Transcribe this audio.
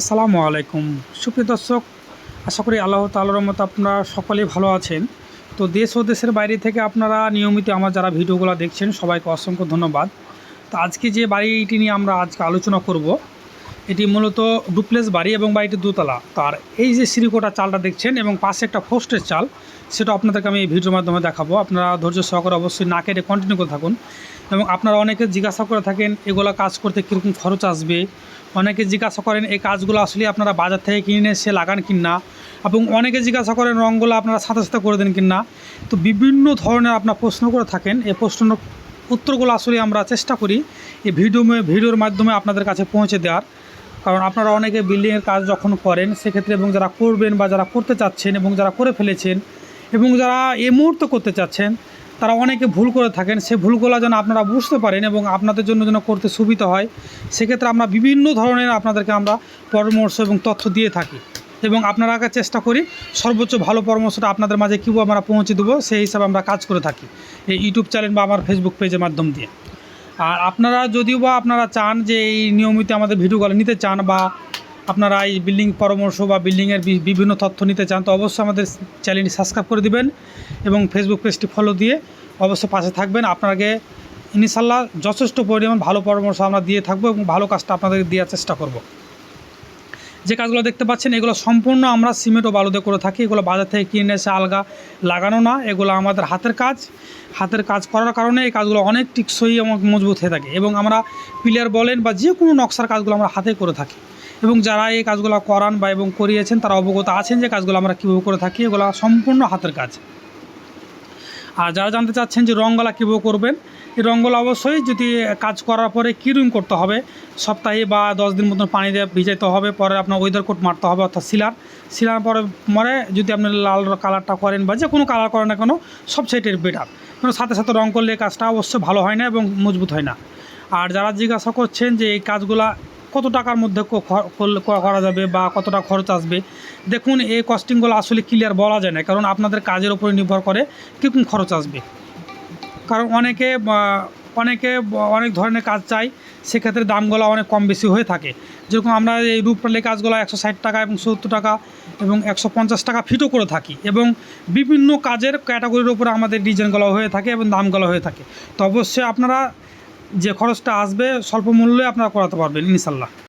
আসসালামু আলাইকুম। সুপ্রিয় দর্শক, আশা করি আল্লাহ তাআলার মতো আপনারা সকলেই ভালো আছেন। তো দেশ ও দেশের বাইরে থেকে আপনারা নিয়মিত আমার যারা ভিডিওগুলো দেখছেন, সবাইকে অসংখ্য ধন্যবাদ। তো আজকে যে বাড়িটি নিয়ে আমরা আজকে আলোচনা করব এটি মূলত ডুপ্লেস বাড়ি এবং বাড়িটি দোতলা। তার এই যে সিরিকোটা চালটা দেখছেন এবং পাশে একটা ফোস্টের চাল, সেটা আপনাদেরকে আমি এই ভিডিওর মাধ্যমে দেখাবো। আপনারা ধৈর্য সহকারে অবশ্যই না কেটে কন্টিনিউ করে থাকুন। এবং আপনারা অনেকে জিজ্ঞাসা করে থাকেন, এগুলো কাজ করতে কীরকম খরচ আসবে? অনেকে জিজ্ঞাসা করেন, এই কাজগুলো আসলে আপনারা বাজার থেকে কিনে এসে লাগান কিনা এবং অনেকে জিজ্ঞাসা করেন, রঙগুলো আপনারা সাথে সাথে করে দেন কিনা তো বিভিন্ন ধরনের আপনার প্রশ্ন করে থাকেন। এই প্রশ্নের উত্তরগুলো আসলে আমরা চেষ্টা করি এই ভিডিও ভিডিওর মাধ্যমে আপনাদের কাছে পৌঁছে দেওয়ার। কারণ আপনারা অনেকে বিল্ডিংয়ের কাজ যখন করেন, সেক্ষেত্রে এবং যারা করবেন বা যারা করতে চাচ্ছেন এবং যারা করে ফেলেছেন এবং যারা এই মুহূর্তে করতে চাচ্ছেন, তারা অনেকে ভুল করে থাকেন। সে ভুলগুলো যেন আপনারা বুঝতে পারেন এবং আপনাদের জন্য যেন করতে সুবিধা হয়, সেক্ষেত্রে আমরা বিভিন্ন ধরনের আপনাদেরকে আমরা পরামর্শ এবং তথ্য দিয়ে থাকি। এবং আপনারা চেষ্টা করি সর্বোচ্চ ভালো পরামর্শটা আপনাদের মাঝে কীভাবে আমরা পৌঁছে দেবো, সেই হিসাবে আমরা কাজ করে থাকি। এই ইউটিউব চ্যানেল বা আমার ফেসবুক পেজের মাধ্যম দিয়ে। আর আপনারা যদিও বা আপনারা চান যে এই নিয়মিত আমাদের ভিডিওগুলো নিতে চান বা আপনারা এই বিল্ডিং পরামর্শ বা বিল্ডিংয়ের বিভিন্ন তথ্য নিতে চান, তো অবশ্যই আমাদের চ্যানেলটি সাবস্ক্রাইব করে দিবেন এবং ফেসবুক পেজটি ফলো দিয়ে অবশ্যই পাশে থাকবেন। আপনাকে ইনশাল্লাহ যথেষ্ট পরিমাণ ভালো পরামর্শ আমরা দিয়ে থাকব এবং ভালো কাজটা আপনাদের দেওয়ার চেষ্টা করব। যে কাজগুলো দেখতে পাচ্ছেন, এগুলো সম্পূর্ণ আমরা সিমেন্ট ও বালুতে করে থাকি। এগুলো বাজার থেকে কিনে এসে আলগা লাগানো না, এগুলো আমাদের হাতের কাজ। হাতের কাজ করার কারণে এই কাজগুলো অনেক টিকসই এবং মজবুত হয়ে থাকে এবং আমরা পিলার বলেন বা যে কোনো নকশার কাজগুলো আমরা হাতে করে থাকি। এবং যারা এই কাজগুলো করান বা এবং করিয়েছেন, তারা অবগত আছেন যে কাজগুলো আমরা কীভাবে করে থাকি। এগুলো সম্পূর্ণ হাতের কাজ। আর যারা জানতে চাচ্ছেন যে রঙগুলা কীভাবে করবেন রঙগুলো অবশ্যই, যদি কাজ করার পরে কী রুম করতে হবে? সপ্তাহে বা দশ দিন মতন পানি দিয়ে ভিজাইতে হবে, পরে আপনার ওয়েদার কোট মারতে হবে, অর্থাৎ সিলার সিলার পরে মরে যদি আপনি লাল কালারটা করেন বা যে কোনো কালার করেন না কেন, সব সাইডের বেটার কারণ সাথে সাথে রঙ করলে কাজটা অবশ্যই ভালো হয় না এবং মজবুত হয় না। আর যারা জিজ্ঞাসা করছেন যে এই কাজগুলা কত টাকার মধ্যে করা যাবে বা কতটা খরচ আসবে, দেখুন এই কস্টিংগুলো আসলে ক্লিয়ার বলা যায় না, কারণ আপনাদের কাজের উপরে নির্ভর করে কীরকম খরচ আসবে। কারণ অনেকে অনেকে অনেক ধরনের কাজ চাই সেক্ষেত্রে দামগুলো অনেক কম বেশি হয়ে থাকে। যেরকম আমরা এই রূপটালি কাজগুলো একশো ষাট টাকা এবং সত্তর টাকা এবং একশো পঞ্চাশ টাকা ফিটও করে থাকি এবং বিভিন্ন কাজের ক্যাটাগরির উপরে আমাদের ডিজাইনগুলো হয়ে থাকে এবং দামগুলো হয়ে থাকে। তো অবশ্যই আপনারা যে খরচটা আসবে, স্বল্প মূল্যে আপনারা করাতে পারবেন, ইনশাল্লাহ।